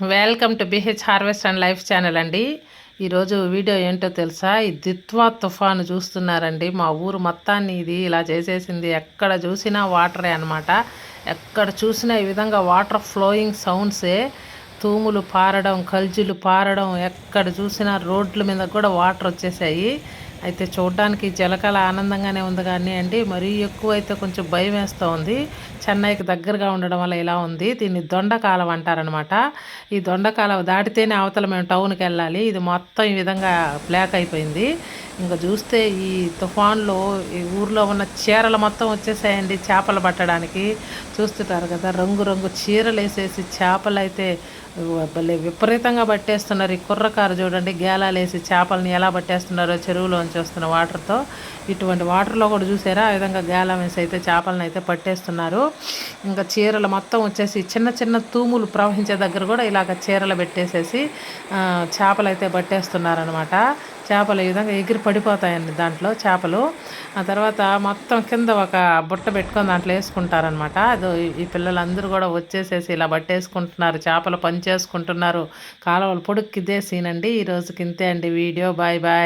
Welcome to BH harvest and life channel అండి. ఈరోజు video ఏంటో తెలుసా? ఈ దిత్వా తుఫాను చూస్తున్నారండి. మా ఊరు మొత్తాన్ని ఇది ఇలా చేసేసింది. ఎక్కడ చూసినా వాటరే అనమాట ఎక్కడ చూసినా ఈ విధంగా వాటర్ ఫ్లోయింగ్ సౌండ్సే. తూములు పారడం కల్జులు పారడం ఎక్కడ చూసినా రోడ్ల మీద కూడా వాటర్ వచ్చేసాయి. అయితే చూడడానికి జలకాల ఆనందంగానే ఉంది కానీ అండి మరీ ఎక్కువ అయితే కొంచెం భయం వేస్తూ ఉంది. చెన్నైకి దగ్గరగా ఉండడం వల్ల ఇలా ఉంది. దీన్ని దొండకాలం అంటారనమాట ఈ దొండకాలం దాటితేనే అవతల మేము టౌన్కి వెళ్ళాలి. ఇది మొత్తం ఈ విధంగా బ్లాక్ అయిపోయింది. ఇంకా చూస్తే ఈ తుఫాన్లో ఈ ఊర్లో ఉన్న చీరలు మొత్తం వచ్చేసాయండి చేపలు పట్టడానికి. చూస్తుంటారు కదా రంగు రంగు చీరలు వేసేసి చేపలు అయితే భలే విపరీతంగా పట్టేస్తున్నారు ఈ కుర్రకారు చూడండి. గేలాలేసి చేపలని ఎలా పట్టేస్తున్నారో చెరువులోంచి వస్తున్న వాటర్తో. ఇటువంటి వాటర్లో కూడా చూసారా? ఆ విధంగా గేలా వేసి అయితే చేపలను అయితే పట్టేస్తున్నారు. ఇంకా చీరలు మొత్తం వచ్చేసి చిన్న చిన్న తూములు ప్రవహించే దగ్గర కూడా ఇలాగ చీరలు పెట్టేసేసి చేపలు అయితే పట్టేస్తున్నారనమాట చేపలు ఈ విధంగా ఎగిరి పడిపోతాయండి దాంట్లో చేపలు. ఆ తర్వాత మొత్తం కింద ఒక బుట్ట పెట్టుకొని దాంట్లో వేసుకుంటారనమాట అది ఈ పిల్లలందరూ కూడా వచ్చేసేసి ఇలా బట్టేసుకుంటున్నారు చేపలు పని చేసుకుంటున్నారు కాలువలు పొడుక్కిదే సీనండి ఈరోజుకి ఈ రోజుకి ఇంతే అండి. Video bye bye.